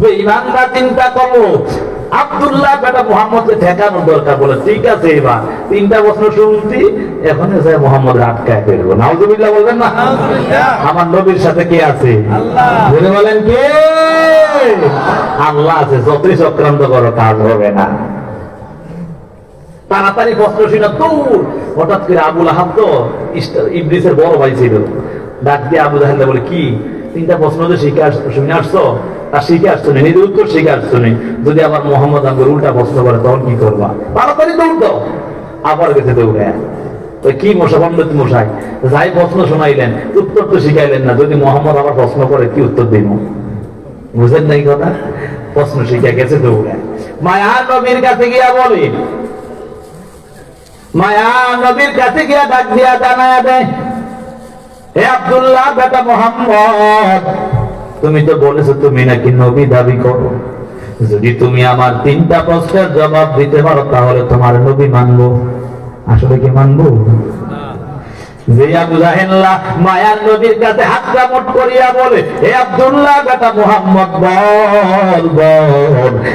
বেঈমানরা চিন্তা করল আব্দুল্লাহ বেটা মোহাম্মদকে ঠেকানোর দরকার বলে ঠিক আছে এবার তিনটা প্রশ্ন শুনছি এখন এসে মোহাম্মদ আটকায় ফেলব। নাউজুবিল্লাহ বলবেন না? আমার নবীর সাথে কে আছে? বলে বলেন কে? আল্লাহ আছে যতই চক্রান্ত করো কাজ হবে না। তাড়াতাড়ি প্রশ্ন ছিল দূর হঠাৎ করে আবুল আহাব তো ইবলিসের বড় ভাই ছিল। ডাক দিয়ে আবুল জাহেল বলে কি? তিনটা প্রশ্ন তো শিখে আস শুনে আসছো? শিখে আসছো নিজের উত্তর শিখে আসছো যদি আবার মোহাম্মদ উল্টা প্রশ্ন করে, তখন কি করবা? তাড়াতাড়ি দৌড় দাও। আবার গেছে দৌড়ে কি মশা মশাই? যাই প্রশ্ন শোনাইলেন, উত্তর তো শিখাইলেন না। যদি মোহাম্মদ আবার প্রশ্ন করে, কি উত্তর দিব? বুঝেন নাই কথা? প্রশ্ন শিখে গেছে, দৌড়ে মায়া নবীর কাছে গিয়া বলে, মায়া নবীর কাছে গিয়া ডাক দিয়া জানায়া দেয় হে আব্দুল্লাহ বেটা মোহাম্মদ তুমি তো বলেছ তুমি নাকি নবী দাবি করো। যদি তুমি আমার তিনটা প্রশ্নের জবাব দিতে পারো, তাহলে তোমার নবী মানবো। আসলে কি মানবো?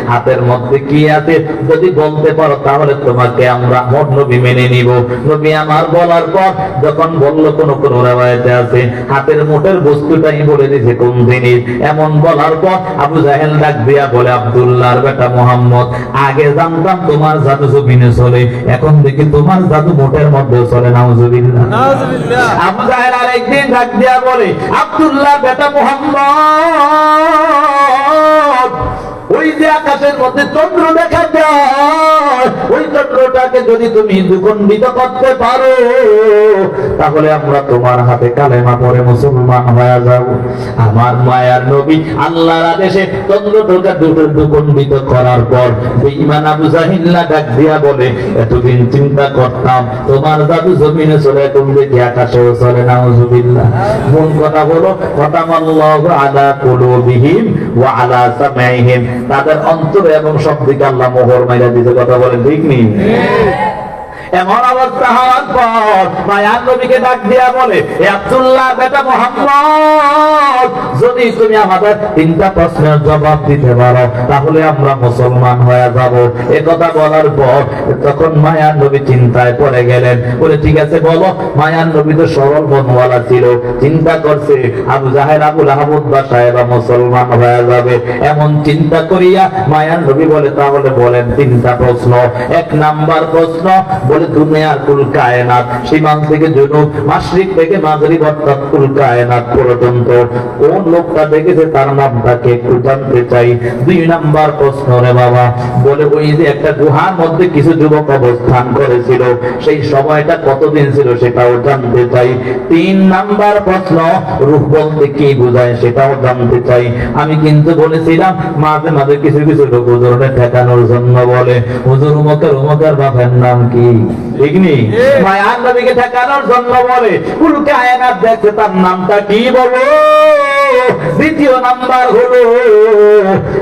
হাতের মধ্যে কি আছে? যদি বলতে পারো, তাহলে তোমাকে আমরা মোট নবী মেনে নিব। নবী আমার বলার পর, যখন বলল, কোন কোন রেওয়ায়তে আছে, হাতের মুঠের বস্তুটাই বলে দিয়েছে কোন জিনিস? এমন বলার পর আবু জাহেল ডাক দিয়া বলে, আব্দুল্লাহর বেটা মোহাম্মদ, আগে জানতাম তোমার জাদু জমিনে চলে, এখন দেখি তোমার জাদু মোটের মধ্যে চলে নাউজুবিল্লাহ। আবু জাহেল আরেকদিন ডাক দিয়া বলে আব্দুল্লাহ বেটা মোহাম্মদ ওই যে আকাশের মধ্যে চন্দ্র চন্দ্রটাকে যদি তুমি দুখণ্ডিত করতে পারো, তাহলে আমরা তোমার হাতে কালেমা পরে মুসলমান হয়ে যাব। আমার মায়ার নবী আল্লাহর আদেশে চন্দ্রটাকে দুটো দুখণ্ডিত করার পর বেঈমান আবু জাহিল্লা ডাক দিয়া বলে, এতদিন চিন্তা করতাম তোমার জাদু জমিনে চলে এখন দেখি আকাশেও চলে না হুজুবিল্লাহ মূল কথা হলো খতামাল্লাহু আলা কুলুবিহিম ওয়া আলা সামাইহিম। তাদের অন্তরে এবং সব দিকে আল্লাহ মোহর মাইরা দিতে কথা বলেন ঠিক নেই Amém. এমন অবস্থা হওয়ার পর মায়ার নবীকে ডাক দিয়া বলে আব্দুল্লাহ বেটা মোহাম্মদ, যদি তুমি আমাদের তিনটা প্রশ্নের জবাব দিতে পারো, তাহলে আমরা মুসলমান হয়ে যাব। এ কথা বলার পর তখন মায়ার নবী চিন্তায় পড়ে গেলেন। বলে, ঠিক আছে, বলো, মায়ার নবী তো সরল মনওয়ালা ছিল, চিন্তা করছে, আবু জাহের আবুল আহমদ বা মুসলমান হয়ে যাবে। এমন চিন্তা করিয়া মায়ার নবী বলে, তাহলে বলেন তিনটা প্রশ্ন। এক নাম্বার প্রশ্ন বলে দুনিয়ার কুল কায়নাত সীমান থেকে জুনুব মাসরিক থেকে মাঝারি অর্থাৎ কুল কায়নাত পর্যন্ত। কোন লোকটা দেখেছে তার নামটাকে একটু জানতে চাই। দুই নাম্বার প্রশ্ন রে বাবা, বলে ওই যে একটা গুহার মধ্যে কিছু যুবক অবস্থান করেছিল, সেই সময়টা কতদিন ছিল সেটাও জানতে চাই। তিন নাম্বার প্রশ্ন, রূপ বলতে কি বোঝায় সেটাও জানতে চাই। আমি কিন্তু বলেছিলাম, মাঝে মাঝে কিছু কিছু লোক হুজুরের ঠেকানোর জন্য বলে। হুজুর উমকের উমকের বাপের নাম কি? ঠিক নেই মায়ার নবীকে ঠেকানোর জন্য বলে উল্কে আয়নার দেখছে তার নামটা কি বলো? দ্বিতীয় নাম্বার হলো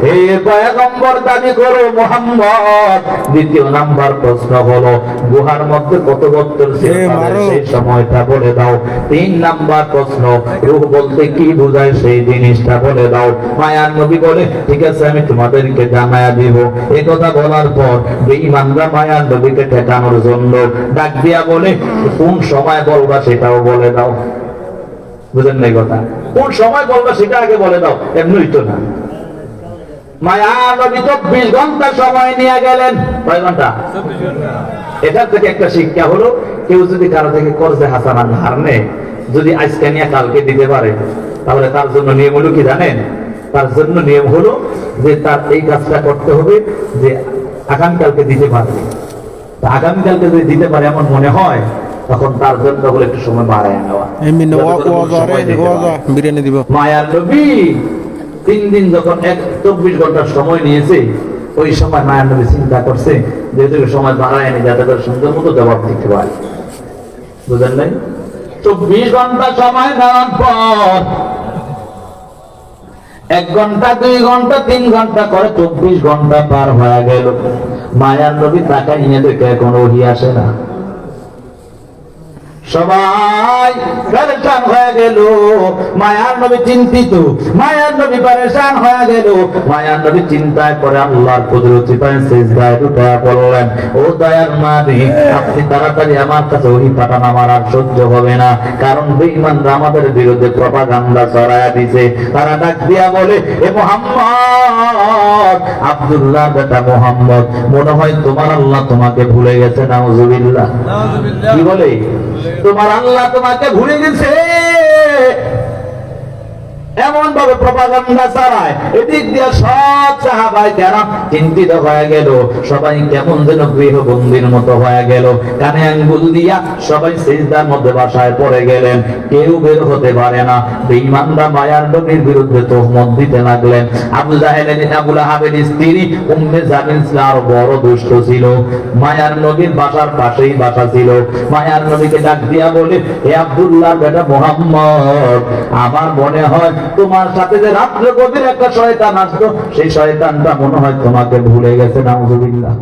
হে পয়গম্বর দাবি করো মোহাম্মদ। দ্বিতীয় নাম্বার প্রশ্ন হলো গুহার মধ্যে কত বছর। সেই সময়টা বলে দাও। তিন নাম্বার প্রশ্ন রূহ বলতে কি বোঝায় সেই জিনিসটা বলে দাও। মায়ার নবী বলে ঠিক আছে আমি তোমাদেরকে জানায়া দিব। এ কথা বলার পর বেঈমানরা মায়ার নবীকে ঠেকানোর জন্য ডাক দিয়া বলে কোন সময় বলবা সেটাও বলে দাও। বুঝেন নাই কথা? কোন সময় বলবা সেটা আগে বলে দাও। এমনি তো না। তার জন্য নিয়ম হলো কি জানেন? তার জন্য নিয়ম হলো যে তার এই কাজটা করতে হবে যে আগামীকালকে দিতে পারবে আগামীকালকে যদি দিতে পারে এমন মনে হয় তখন তার জন্য বলে একটু সময় বাড়ায় নেওয়া। বিরিয়ানি দিব। মায়ার নবী তিন দিন যখন এক চব্বিশ ঘণ্টার সময় নিয়েছে ওই সময় মায়ার নবী চিন্তা করছে যেহেতু সময় বাড়ায়নি যাতে করে সুন্দর মতো জবাব দিতে পারে। বুঝলেন নাই? চব্বিশ ঘণ্টা সময় দেওয়ার পর এক ঘণ্টা দুই ঘণ্টা তিন ঘণ্টা করে চব্বিশ ঘণ্টা পার হয়ে গেল। মায়ার নবী তাকে নিয়ে দেখে কোনো ওহি আসে না। সবাই পরেশান হয়ে গেল। মায়ার নবী চিন্তিত। মায়ার নবী পরেশান হয়ে গেল। মায়ার নবী চিন্তায় করে আল্লাহর কুদরতি পায় সিজদায় উঠে পড়লেন। ও দয়ার মালিক আপনি তাড়াতাড়ি আমার কাছে ওই পাঠান আমার আর সহ্য হবে না। কারণ বেঈমানরা আমাদের বিরুদ্ধে প্রপাগান্ডা ছড়ায়া দিছে। তারা ডাক দিয়া বলে এ মোহাম্মদ আব্দুল্লাহ বেটা মোহাম্মদ মনে হয় তোমার আল্লাহ তোমাকে ভুলে গেছে নাউজুবিল্লাহ। কি বলে? তোমার আল্লাহ তোমাকে ভুলে গেছে। এমন ভাবে প্রপাগান্ডা চালায় এদিক দিয়ে সব সাহাবাই কেন চিন্তিত হয়ে গেল। সবাই কেমন যেন গৃহবন্দির মতো হয়ে গেল। কানে আঙ্গুল দিয়া সবাই সেজদার মধ্যে বাসায় পড়ে গেলেন। কেউ বের হতে পারে না। বেঈমানরা মায়ার নবীর বিরুদ্ধে তোহমত দিতে লাগলেন। আবু জাহেলের আবুল আহাবের স্ত্রী উম্মে জামিল আরও বড় দুষ্ট ছিল। মায়ার নবীর বাসার পাশেই বাসা ছিল। মায়ার নবীকে ডাক দিয়া বলে হে আব্দুল্লাহ বেটা মোহাম্মদ, আমার মনে হয় তোমার সাথে যে রাত্রে গভীর একটা শয়তান আসতো, সেই শয়তানটা মনে হয় তোমাকে ভুলে গেছে, নাউজুবিল্লাহ।